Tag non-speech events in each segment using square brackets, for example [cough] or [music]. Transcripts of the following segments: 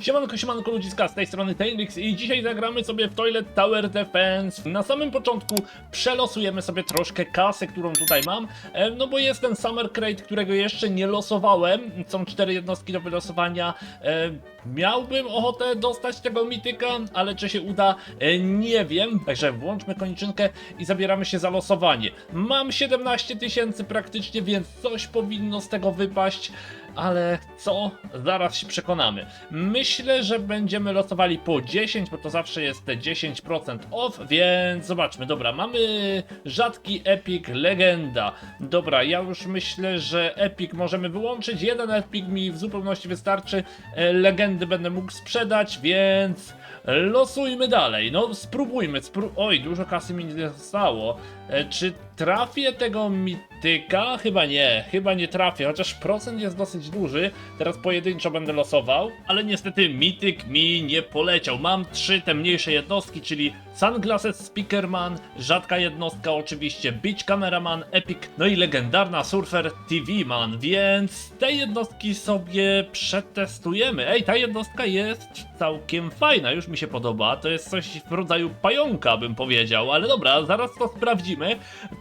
Siemanko, siemanko ludziska, z tej strony Tailix i dzisiaj zagramy sobie w Toilet Tower Defense. Na samym początku przelosujemy sobie troszkę kasy, którą tutaj mam, e, no bo jest ten Summer Crate, którego jeszcze nie losowałem, są cztery jednostki do wylosowania. E, Miałbym ochotę dostać tego mityka, ale czy się uda, e, nie wiem. Także włączmy koniczynkę i zabieramy się za losowanie. Mam 17 tysięcy praktycznie, więc coś powinno z tego wypaść ale co? Zaraz się przekonamy. Myślę, że będziemy losowali po 10, bo to zawsze jest te 10% off, więc zobaczmy. Dobra, mamy rzadki epic legenda. Dobra, ja już myślę, że epic możemy wyłączyć. Jeden epic mi w zupełności wystarczy. E, Legendy będę mógł sprzedać, więc losujmy dalej. No, spróbujmy. Spró Oj, dużo kasy mi nie zostało. E, Czy trafię tego mityka? Chyba nie, chyba nie trafię, chociaż procent jest dosyć duży. Teraz pojedynczo będę losował, ale niestety mityk mi nie poleciał. Mam trzy te mniejsze jednostki, czyli Sunglasses Speakerman, rzadka jednostka oczywiście, Beach Cameraman, Epic, no i legendarna Surfer TV Man, więc te jednostki sobie przetestujemy. Ej, ta jednostka jest całkiem fajna, już mi się podoba. To jest coś w rodzaju pająka, bym powiedział, ale dobra, zaraz to sprawdzimy.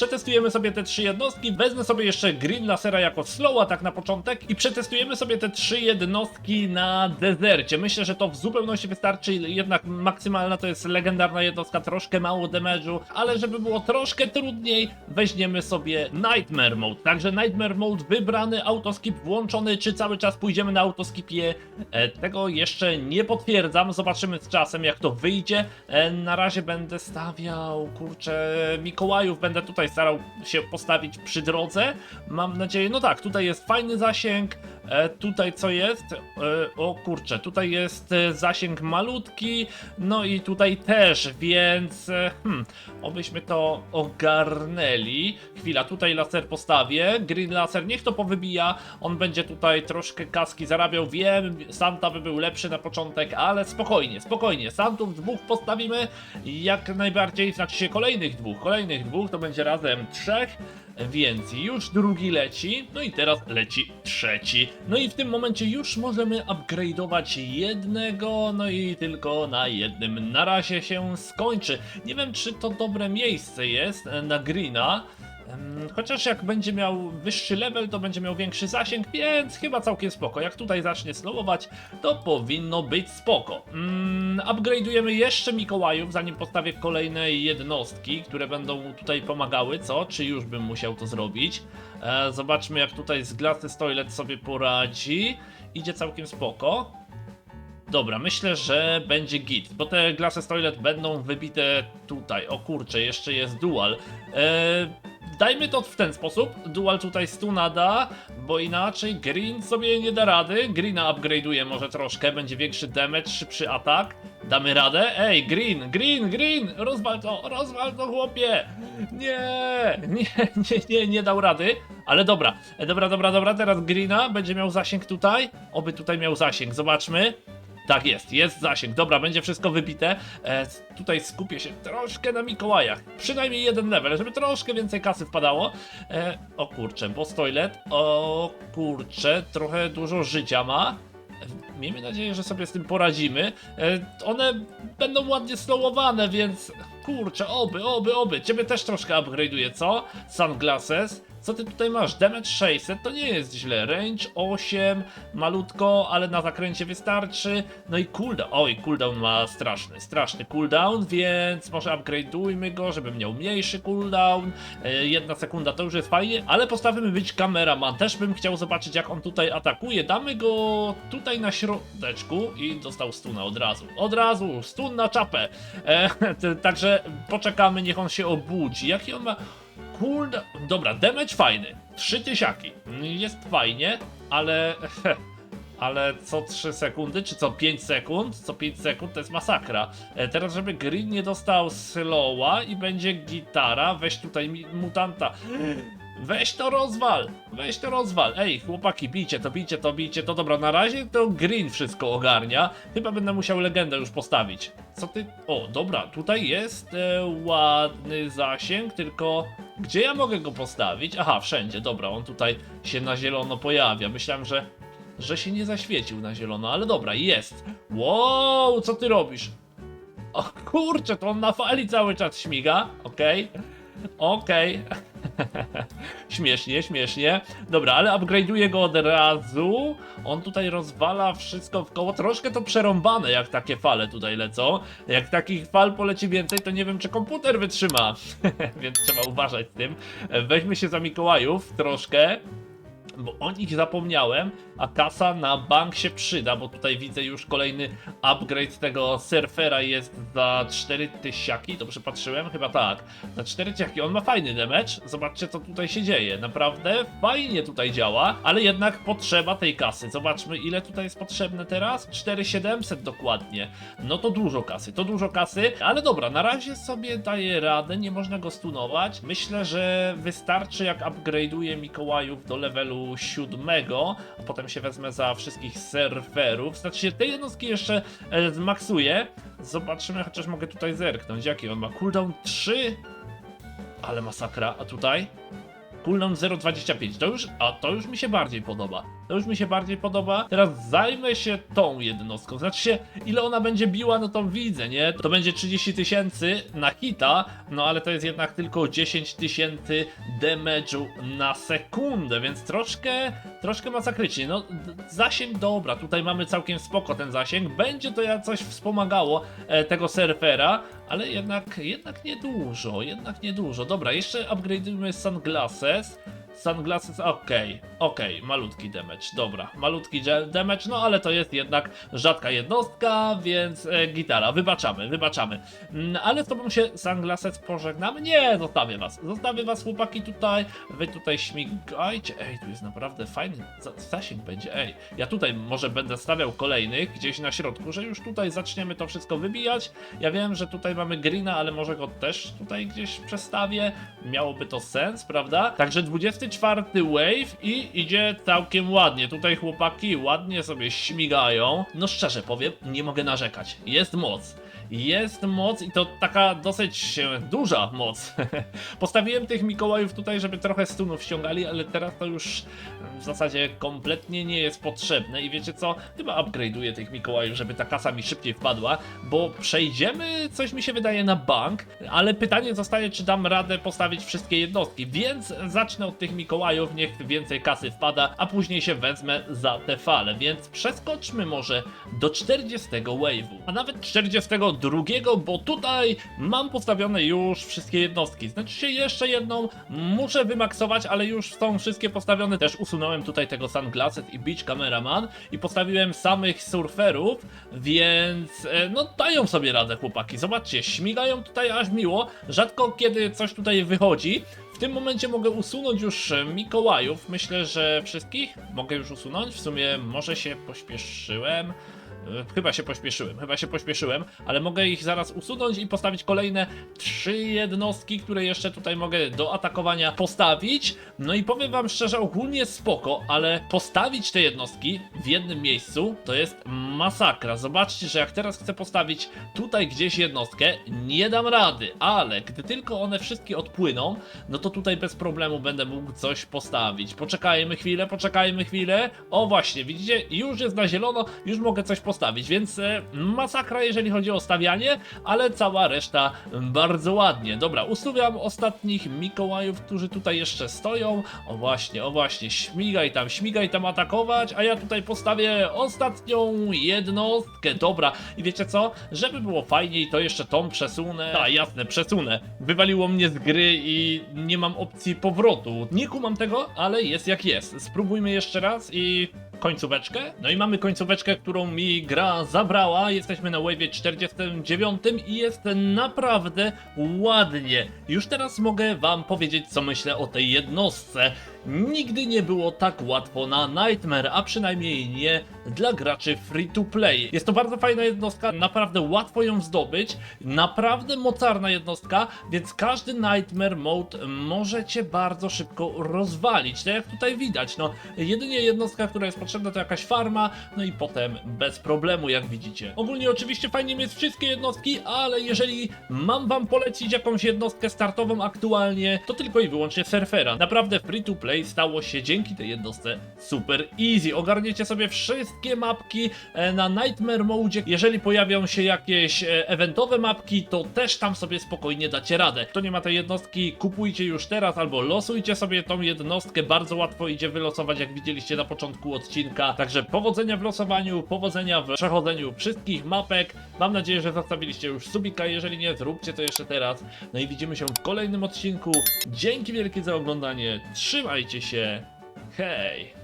Przetestujemy sobie te trzy jednostki. Wezmę sobie jeszcze Green Lasera jako slowa, tak na początek, i przetestujemy sobie te trzy jednostki na dezercie. Myślę, że to w zupełności wystarczy, jednak maksymalna to jest legendarna jednostka, troszkę mało damage'u, ale żeby było troszkę trudniej, weźmiemy sobie Nightmare Mode. Także Nightmare Mode wybrany, autoskip włączony, czy cały czas pójdziemy na autoskipie, e, tego jeszcze nie potwierdzam, zobaczymy z czasem jak to wyjdzie. E, na razie będę stawiał, kurczę, Mikołajów, będę tutaj starał się postawić przy drodze. Mam nadzieję, no tak, tutaj jest fajny zasięg, e, tutaj co jest? E, o kurczę, tutaj jest e, zasięg malutki, no i tutaj też, więc hmm, obyśmy to ogarnęli. Chwila, tutaj laser postawię, green laser, niech to powybija, on będzie tutaj troszkę kaski zarabiał, wiem, Santa by był lepszy na początek, ale spokojnie, spokojnie, Santów dwóch postawimy, jak najbardziej, znaczy się kolejnych dwóch, kolejnych dwóch, to będzie razem trzech, więc już drugi leci, no i teraz leci trzeci. No i w tym momencie już możemy upgrade'ować jednego, no i tylko na jednym na razie się skończy. Nie wiem, czy to dobre miejsce jest e, na Greena. Chociaż jak będzie miał wyższy level, to będzie miał większy zasięg, więc chyba całkiem spoko. Jak tutaj zacznie slowować, to powinno być spoko. Mm, upgrade'ujemy jeszcze Mikołajów, zanim postawię kolejne jednostki, które będą tutaj pomagały, co? Czy już bym musiał to zrobić? E, zobaczmy jak tutaj z Glasses Toilet sobie poradzi. Idzie całkiem spoko. Dobra, myślę, że będzie git, bo te Glasses Toilet będą wybite tutaj. O kurczę, jeszcze jest dual. Eee, dajmy to w ten sposób. Dual tutaj stuna da, bo inaczej Green sobie nie da rady. Greena upgrade'uje może troszkę, będzie większy damage, szybszy atak. Damy radę? Ej, Green, Green, Green! Rozwal to, rozwal to chłopie! Nie, nie, nie, nie, nie dał rady. Ale dobra, e, dobra, dobra, dobra, teraz Greena będzie miał zasięg tutaj. Oby tutaj miał zasięg, zobaczmy. Tak jest, jest zasięg. Dobra, będzie wszystko wybite. E, tutaj skupię się troszkę na Mikołajach. Przynajmniej jeden level, żeby troszkę więcej kasy wpadało. E, o kurczę, boss toilet. O kurczę, trochę dużo życia ma. Miejmy nadzieję, że sobie z tym poradzimy. E, one będą ładnie slowowane, więc kurczę, oby, oby, oby. Ciebie też troszkę upgrade'uję, co? Sunglasses. Co ty tutaj masz? Damage 600 to nie jest źle. Range 8, malutko, ale na zakręcie wystarczy. No i cooldown. Oj, cooldown ma straszny, straszny cooldown, więc może upgrade'ujmy go, żeby miał mniejszy cooldown. E, jedna sekunda to już jest fajnie, ale postawimy być kameraman. Też bym chciał zobaczyć, jak on tutaj atakuje. Damy go tutaj na środeczku i dostał stuna od razu. Od razu, stun na czapę. E, [laughs] także poczekamy, niech on się obudzi. Jaki on ma. Cooldown. Dobra, damage fajny. Trzy tysiaki. Jest fajnie, ale. [laughs] Ale co 3 sekundy, czy co 5 sekund? Co 5 sekund to jest masakra. E, teraz, żeby Green nie dostał slowa i będzie gitara, weź tutaj mutanta. Weź to rozwal! Weź to rozwal! Ej, chłopaki, bijcie to, bijcie to, bijcie to. Dobra, na razie to Green wszystko ogarnia. Chyba będę musiał legendę już postawić. Co ty... O, dobra, tutaj jest e, ładny zasięg, tylko... Gdzie ja mogę go postawić? Aha, wszędzie, dobra, on tutaj się na zielono pojawia. Myślałem, że że się nie zaświecił na zielono, ale dobra, jest. Wow, co ty robisz? O kurczę, to on na fali cały czas śmiga, okej. Okej. [laughs] śmiesznie, śmiesznie. Dobra, ale upgrade'uję go od razu. On tutaj rozwala wszystko w koło. Troszkę to przerąbane, jak takie fale tutaj lecą. Jak takich fal poleci więcej, to nie wiem, czy komputer wytrzyma. [laughs] Więc trzeba uważać z tym. Weźmy się za Mikołajów troszkę. Bo o nich zapomniałem, a kasa na bank się przyda, bo tutaj widzę już kolejny upgrade tego surfera jest za 4 tysiaki, dobrze patrzyłem? Chyba tak. Za 4 tysiaki, on ma fajny damage, zobaczcie co tutaj się dzieje, naprawdę fajnie tutaj działa, ale jednak potrzeba tej kasy. Zobaczmy ile tutaj jest potrzebne teraz, 4700 dokładnie. No to dużo kasy, to dużo kasy, ale dobra, na razie sobie daje radę, nie można go stunować. Myślę, że wystarczy jak upgrade'uję Mikołajów do levelu siódmego, a potem się wezmę za wszystkich serwerów. Znaczy się te jednostki jeszcze e, zmaksuję. Zobaczymy, chociaż mogę tutaj zerknąć. Jaki on ma? Cooldown 3? Ale masakra. A tutaj? Cooldown 0,25. To już, a to już mi się bardziej podoba. To już mi się bardziej podoba. Teraz zajmę się tą jednostką. Znaczy się, ile ona będzie biła, no to widzę, nie? To będzie 30 tysięcy na hita, no ale to jest jednak tylko 10 tysięcy damage'u na sekundę, więc troszkę, troszkę masakrycznie. No, zasięg dobra, tutaj mamy całkiem spoko ten zasięg. Będzie to jak coś wspomagało e, tego surfera, ale jednak, jednak niedużo, jednak niedużo. Dobra, jeszcze upgrade'ujmy sunglasses. Sunglasses, okej, okej, malutki damage, dobra, malutki damage, no ale to jest jednak rzadka jednostka, więc e, gitara, wybaczamy, wybaczamy. Mm, ale z tobą się Sunglasses pożegnamy? Nie, zostawię was, zostawię was chłopaki tutaj, wy tutaj śmigajcie, ej, tu jest naprawdę fajny za- zasięg będzie, ej, ja tutaj może będę stawiał kolejnych gdzieś na środku, że już tutaj zaczniemy to wszystko wybijać, ja wiem, że tutaj mamy Greena, ale może go też tutaj gdzieś przestawię, miałoby to sens, prawda? Także 24 wave i idzie całkiem ładnie. Tutaj chłopaki ładnie sobie śmigają. No szczerze powiem, nie mogę narzekać. Jest moc. Jest moc i to taka dosyć e, duża moc. [laughs] Postawiłem tych Mikołajów tutaj, żeby trochę stunów ściągali, ale teraz to już w zasadzie kompletnie nie jest potrzebne i wiecie co? Chyba upgrade'uję tych Mikołajów, żeby ta kasa mi szybciej wpadła, bo przejdziemy, coś mi się wydaje, na bank, ale pytanie zostaje, czy dam radę postawić wszystkie jednostki, więc zacznę od tych Mikołajów, niech więcej kasy wpada, a później się wezmę za te fale, więc przeskoczmy może do 40 wave'u, a nawet 42, bo tutaj mam postawione już wszystkie jednostki, znaczy się jeszcze jedną muszę wymaksować, ale już są wszystkie postawione, też usunąłem tutaj tego Sunglasses i Beach Cameraman i postawiłem samych surferów, więc e, no dają sobie radę chłopaki, zobaczcie, śmigają tutaj aż miło, rzadko kiedy coś tutaj wychodzi, w tym momencie mogę usunąć już Mikołajów. Myślę, że wszystkich mogę już usunąć. W sumie może się pośpieszyłem. E, Chyba się pośpieszyłem, chyba się pośpieszyłem, ale mogę ich zaraz usunąć i postawić kolejne trzy jednostki, które jeszcze tutaj mogę do atakowania postawić. No i powiem wam szczerze, ogólnie spoko, ale postawić te jednostki w jednym miejscu to jest masakra. Zobaczcie, że jak teraz chcę postawić tutaj gdzieś jednostkę, nie dam rady, ale gdy tylko one wszystkie odpłyną, no to tutaj bez problemu będę mógł coś postawić. Poczekajmy chwilę, poczekajmy chwilę. O właśnie, widzicie, już jest na zielono, już mogę coś postawić, więc e, masakra jeżeli chodzi o stawianie, ale cała reszta bardzo ładnie. Dobra, usuwiam ostatnich Mikołajów, którzy tutaj jeszcze stoją. O właśnie, o właśnie, śmigaj tam, śmigaj tam atakować, a ja tutaj postawię ostatnią jednostkę. Dobra, i wiecie co? Żeby było fajniej, to jeszcze tą przesunę. A jasne, przesunę. Wywaliło mnie z gry i nie mam opcji powrotu. Nie kumam tego, ale jest jak jest. Spróbujmy jeszcze raz i końcóweczkę. No i mamy końcóweczkę, którą mi gra zabrała. Jesteśmy na wave 49 i jest naprawdę ładnie. Już teraz mogę wam powiedzieć, co myślę o tej jednostce. Nigdy nie było tak łatwo na Nightmare, a przynajmniej nie dla graczy free to play. Jest to bardzo fajna jednostka, naprawdę łatwo ją zdobyć, naprawdę mocarna jednostka, więc każdy Nightmare Mode możecie bardzo szybko rozwalić. Tak jak tutaj widać, no jedynie jednostka, która jest potrzebna to jakaś farma, no i potem bez problemu, jak widzicie. Ogólnie oczywiście fajnie mieć wszystkie jednostki, ale jeżeli mam wam polecić jakąś jednostkę startową aktualnie, to tylko i wyłącznie surfera. Naprawdę free to play stało się dzięki tej jednostce super easy. Ogarniecie sobie wszystkie mapki e, na Nightmare Mode. Jeżeli pojawią się jakieś e, eventowe mapki, to też tam sobie spokojnie dacie radę. Kto nie ma tej jednostki, kupujcie już teraz albo losujcie sobie tą jednostkę. Bardzo łatwo idzie wylosować, jak widzieliście na początku odcinka. Także powodzenia w losowaniu, powodzenia w przechodzeniu wszystkich mapek. Mam nadzieję, że zostawiliście już subika. Jeżeli nie, zróbcie to jeszcze teraz. No i widzimy się w kolejnym odcinku. Dzięki wielkie za oglądanie. Trzymajcie się. Hej!